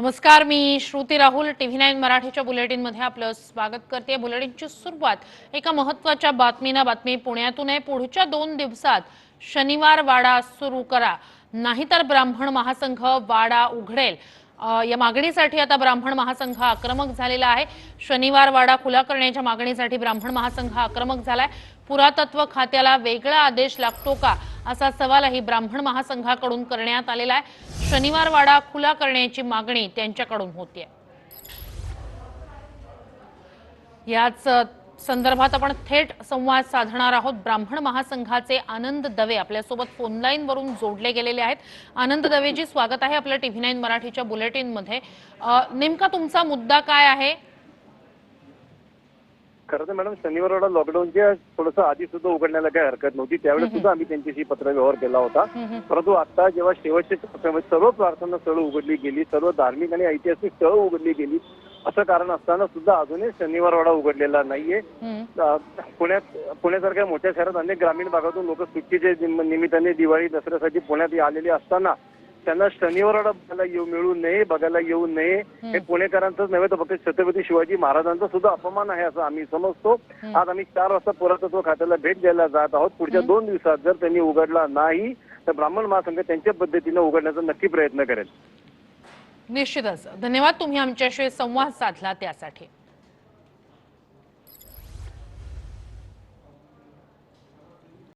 नमस्कार मी Shruti Rahul TV nine मराठीच्या बुलेटिनमध्ये आपलं स्वागत करते. बुलेटिनची सुरुवात एका महत्त्वाच्या बातमीनं बातमी. पुण्यातून आहे पुढच्या दोन दिवसात शनिवार वाडा सुरू करा. नाहीतर ब्राह्मण महासंघ वाडा उघडेल. या मागणीसाठी आता ब्राह्मण महासंघ आक्रमक झालेला आहे. शनिवार वाडा खुला करण्याच्या मागणीसाठी ब्राह्मण महासंघ आक्रमक झालाय. पुरातत्व खात्याला वेगळा आदेश लागतो का? असा सवालही ब्राह्मण महासंघाकडून करण्यात आलेला आहे. शनिवार वाडा खुला करण्याची मागणी त्यांच्याकडून होती याच संदर्भात आपण थेट संवाद साधणार आहोत. ब्राह्मण महासंघाचे आनंद दवे आपल्यासोबत फोनलाईन वरून जोडले गेलेले आहेत. आनंद दवेजी स्वागत आहे आपल्या टीव्ही नाईन मराठीच्या बुलेटिनमध्ये. नेमका तुमचा मुद्दा काय आहे? खरं तर मॅडम शनिवारवाडा लॉकडाऊनच्या थोडंसं आधी सुद्धा उघडण्याला काही हरकत नव्हती त्यावेळेस सुद्धा आम्ही त्यांच्याशी पत्र व्यवहार केला होता. परंतु आता जेव्हा शेवटच्या टप्प्यामध्ये सर्व प्रार्थना स्थळं उघडली गेली सर्व धार्मिक आणि ऐतिहासिक स्थळं उघडली गेली असं कारण असताना सुद्धा अजूनही शनिवारवाडा उघडलेला नाहीये. पुण्यात पुण्यासारख्या मोठ्या शहरात अनेक ग्रामीण भागातून लोक सुट्टीच्या निम- निमित्ताने दिवाळी दसऱ्यासाठी पुण्यात आलेले असताना त्यांना येऊ मिळू नये बघायला येऊ नये. हे पुणेकरांचंच नव्हे तर फक्त छत्रपती शिवाजी महाराजांचा सुद्धा अपमान आहे असं आम्ही समजतो. आज आम्ही चार वाजता पुरातत्व खात्याला भेट द्यायला जात आहोत. पुढच्या दोन दिवसात जर त्यांनी उघडला नाही तर ब्राह्मण महासंघ त्यांच्या पद्धतीनं उघडण्याचा नक्की प्रयत्न करेल. निश्चितच. धन्यवाद तुम्ही आमच्याशी संवाद साधला त्यासाठी.